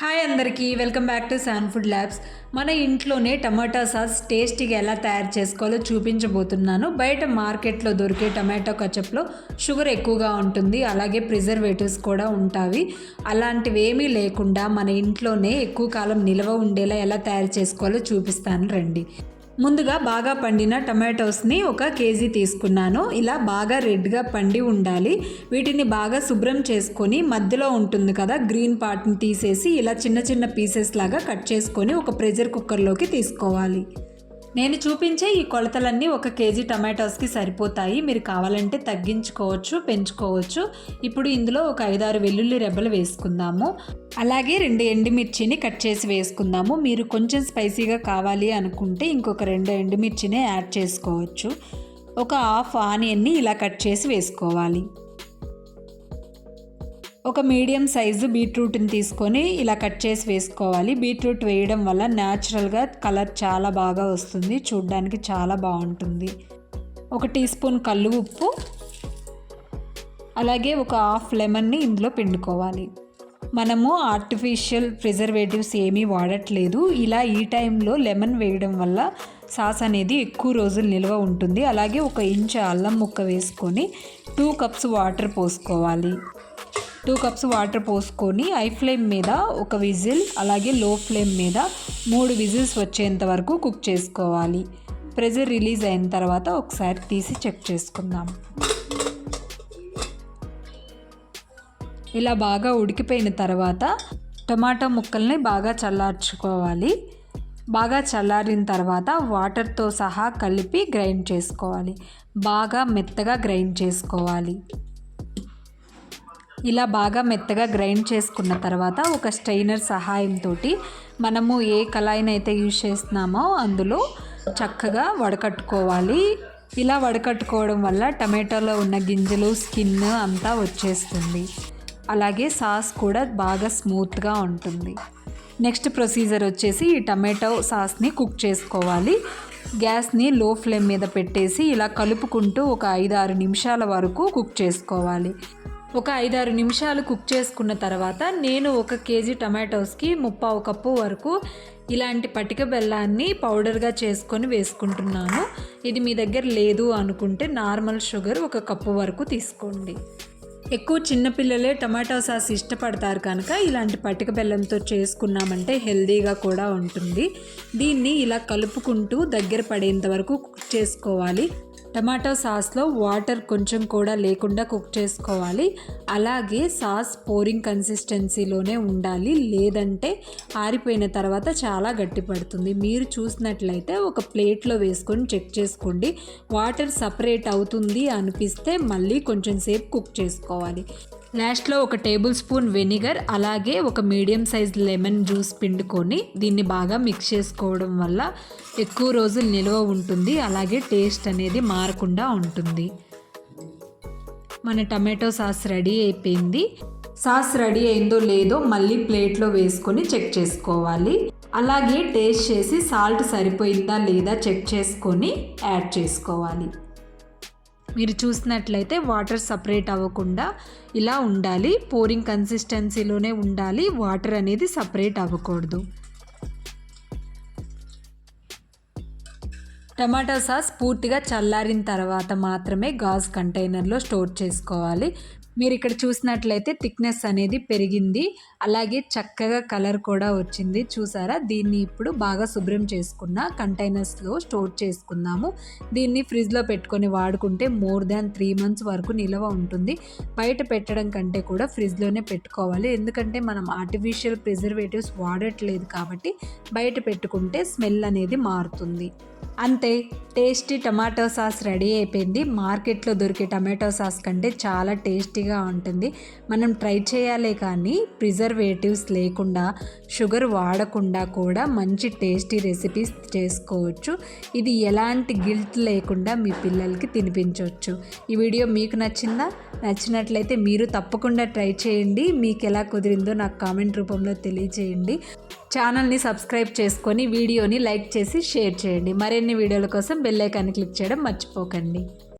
Hi అందరికీ welcome back to San food labs మన ఇంట్లోనే టమాటా సాస్ టేస్టీగా ఎలా తయారు చేసుకోవాలో చూపించబోతున్నాను. బయట మార్కెట్లో దొరికే టమాటో కచప్లో షుగర్ ఎక్కువగా ఉంటుంది అలాగే ప్రిజర్వేటివ్స్ కూడా ఉంటాయి. అలాంటివి ఏమీ లేకుండా మన ఇంట్లోనే ఎక్కువ కాలం నిల్వ ఉండేలా ఎలా తయారు చేసుకోవాలో చూపిస్తాను రండి. ముందుగా బాగా పండిన టమాటోస్ని ఒక కేజీ తీసుకున్నాను. ఇలా బాగా రెడ్గా పండి ఉండాలి. వీటిని బాగా శుభ్రం చేసుకొని మధ్యలో ఉంటుంది కదా గ్రీన్ పార్ట్ని తీసేసి ఇలా చిన్న చిన్న పీసెస్ లాగా కట్ చేసుకొని ఒక ప్రెషర్ కుక్కర్లోకి తీసుకోవాలి. నేను చూపించే ఈ కొలతలన్నీ ఒక కేజీ టమాటోస్కి సరిపోతాయి. మీరు కావాలంటే తగ్గించుకోవచ్చు పెంచుకోవచ్చు. ఇప్పుడు ఇందులో ఒక ఐదారు వెల్లుల్లి రెబ్బలు వేసుకుందాము. అలాగే రెండు ఎండుమిర్చిని కట్ చేసి వేసుకుందాము. మీరు కొంచెం స్పైసీగా కావాలి అనుకుంటే ఇంకొక రెండు ఎండుమిర్చినే యాడ్ చేసుకోవచ్చు. ఒక హాఫ్ ఆనియన్ని ఇలా కట్ చేసి వేసుకోవాలి. ఒక మీడియం సైజు బీట్రూట్ని తీసుకొని ఇలా కట్ చేసి వేసుకోవాలి. బీట్రూట్ వేయడం వల్ల న్యాచురల్గా కలర్ చాలా బాగా వస్తుంది. చూడ్డానికి చాలా బాగుంటుంది. ఒక టీ స్పూన్ కళ్ళు ఉప్పు అలాగే ఒక హాఫ్ లెమన్ని ఇందులో పిండుకోవాలి. మనము ఆర్టిఫిషియల్ ప్రిజర్వేటివ్స్ ఏమీ వాడట్లేదు. ఇలా ఈ టైంలో లెమన్ వేయడం వల్ల సాస్ అనేది ఎక్కువ రోజులు నిల్వ ఉంటుంది. అలాగే ఒక ఇంచు అల్లం ముక్క వేసుకొని టూ కప్స్ వాటర్ పోసుకోవాలి. టూ కప్స్ వాటర్ పోసుకొని ఐ ఫ్లేమ్ మీద ఒక విజిల్ అలాగే లో ఫ్లేమ్ మీద మూడు విజిల్స్ వచ్చేంత వరకు కుక్ చేసుకోవాలి. ప్రెజర్ రిలీజ్ అయిన తర్వాత ఒకసారి తీసి చెక్ చేసుకుందాం. ఇలా బాగా ఉడికిపోయిన తర్వాత టమాటా ముక్కల్ని బాగా చల్లార్చుకోవాలి. బాగా చల్లారిన తర్వాత వాటర్తో సహా కలిపి గ్రైండ్ చేసుకోవాలి. బాగా మెత్తగా గ్రైండ్ చేసుకోవాలి. ఇలా బాగా మెత్తగా గ్రైండ్ చేసుకున్న తర్వాత ఒక స్ట్రైనర్ సహాయంతో మనము ఏ కళాయినైతే యూజ్ చేస్తున్నామో అందులో చక్కగా వడకట్టుకోవాలి. ఇలా వడకట్టుకోవడం వల్ల టమాటోలో ఉన్న గింజలు స్కిన్ అంతా వచ్చేస్తుంది. అలాగే సాస్ కూడా బాగా స్మూత్గా ఉంటుంది. నెక్స్ట్ ప్రొసీజర్ వచ్చేసి ఈ టమాటో సాస్ని కుక్ చేసుకోవాలి. గ్యాస్ని లో ఫ్లేమ్ మీద పెట్టేసి ఇలా కలుపుకుంటూ ఒక ఐదు ఆరు నిమిషాల వరకు కుక్ చేసుకోవాలి. ఒక ఐదారు నిమిషాలు కుక్ చేసుకున్న తర్వాత నేను ఒక కేజీ టమాటోస్కి ముప్పావు కప్పు వరకు ఇలాంటి పటిక బెల్లాన్ని పౌడర్గా చేసుకొని వేసుకుంటున్నాను. ఇది మీ దగ్గర లేదు అనుకుంటే నార్మల్ షుగర్ ఒక కప్పు వరకు తీసుకోండి. ఎక్కువ చిన్నపిల్లలే టమాటా సాస్ ఇష్టపడతారు కనుక ఇలాంటి పటిక బెల్లంతో చేసుకున్నామంటే హెల్దీగా కూడా ఉంటుంది. దీన్ని ఇలా కలుపుకుంటూ దగ్గర పడేంత వరకు కుక్ చేసుకోవాలి. టమాటో సాస్లో వాటర్ కొంచెం కూడా లేకుండా కుక్ చేసుకోవాలి. అలాగే సాస్ పోరింగ్ కన్సిస్టెన్సీలోనే ఉండాలి. లేదంటే ఆరిపోయిన తర్వాత చాలా గట్టి పడుతుంది మీరు చూసినట్లయితే ఒక ప్లేట్లో వేసుకొని చెక్ చేసుకోండి. వాటర్ సపరేట్ అవుతుంది అనిపిస్తే మళ్ళీ కొంచెం సేపు కుక్ చేసుకోవాలి. లాస్ట్లో ఒక టేబుల్ స్పూన్ వెనిగర్ అలాగే ఒక మీడియం సైజ్ లెమన్ జ్యూస్ పిండుకొని దీన్ని బాగా మిక్స్ చేసుకోవడం వల్ల ఎక్కువ రోజులు నిల్వ ఉంటుంది. అలాగే టేస్ట్ అనేది మారకుండా ఉంటుంది. మన టమాటో సాస్ రెడీ అయిపోయింది. సాస్ రెడీ అయిందో లేదో మళ్ళీ ప్లేట్లో వేసుకొని చెక్ చేసుకోవాలి. అలాగే టేస్ట్ చేసి సాల్ట్ సరిపోయిందా లేదా చెక్ చేసుకొని యాడ్ చేసుకోవాలి. మీరు చూసినట్లయితే వాటర్ సపరేట్ అవ్వకుండా ఇలా ఉండాలి. పోరింగ్ కన్సిస్టెన్సీలోనే ఉండాలి. వాటర్ అనేది సపరేట్ అవ్వకూడదు. టమాటా సాస్ పూర్తిగా చల్లారిన తర్వాత మాత్రమే గాజ్ కంటైనర్లో స్టోర్ చేసుకోవాలి. మీరు ఇక్కడ చూసినట్లయితే థిక్నెస్ అనేది పెరిగింది. అలాగే చక్కగా కలర్ కూడా వచ్చింది. చూసారా? దీన్ని ఇప్పుడు బాగా శుభ్రం చేసుకున్న కంటైనర్స్లో స్టోర్ చేసుకుందాము. దీన్ని ఫ్రిడ్జ్లో పెట్టుకొని వాడుకుంటే మోర్ దాన్ త్రీ మంత్స్ వరకు నిల్వ ఉంటుంది. బయట పెట్టడం కంటే కూడా ఫ్రిడ్జ్లోనే పెట్టుకోవాలి. ఎందుకంటే మనం ఆర్టిఫిషియల్ ప్రిజర్వేటివ్స్ వాడట్లేదు కాబట్టి బయట పెట్టుకుంటే స్మెల్ అనేది మారుతుంది. అంతే టేస్టీ టమాటో సాస్ రెడీ అయిపోయింది. మార్కెట్లో దొరికే టమాటో సాస్ కంటే చాలా టేస్టీగా ఉంటుంది. మనం ట్రై చేయాలే కానీ ప్రిజర్వేటివ్స్ లేకుండా షుగర్ వాడకుండా కూడా మంచి టేస్టీ రెసిపీస్ చేసుకోవచ్చు. ఇది ఎలాంటి గిల్ట్ లేకుండా మీ పిల్లలకి తినిపించవచ్చు ఈ వీడియో మీకు నచ్చిందా? నచ్చినట్లయితే మీరు తప్పకుండా ట్రై చేయండి. మీకు ఎలా కుదిరిందో నాకు కామెంట్ రూపంలో తెలియచేయండి. ఛానల్ని సబ్స్క్రైబ్ చేసుకొని వీడియోని లైక్ చేసి షేర్ చేయండి. మరిన్ని వీడియోల కోసం బెల్ ఐకాన్ని క్లిక్ చేయడం మర్చిపోకండి.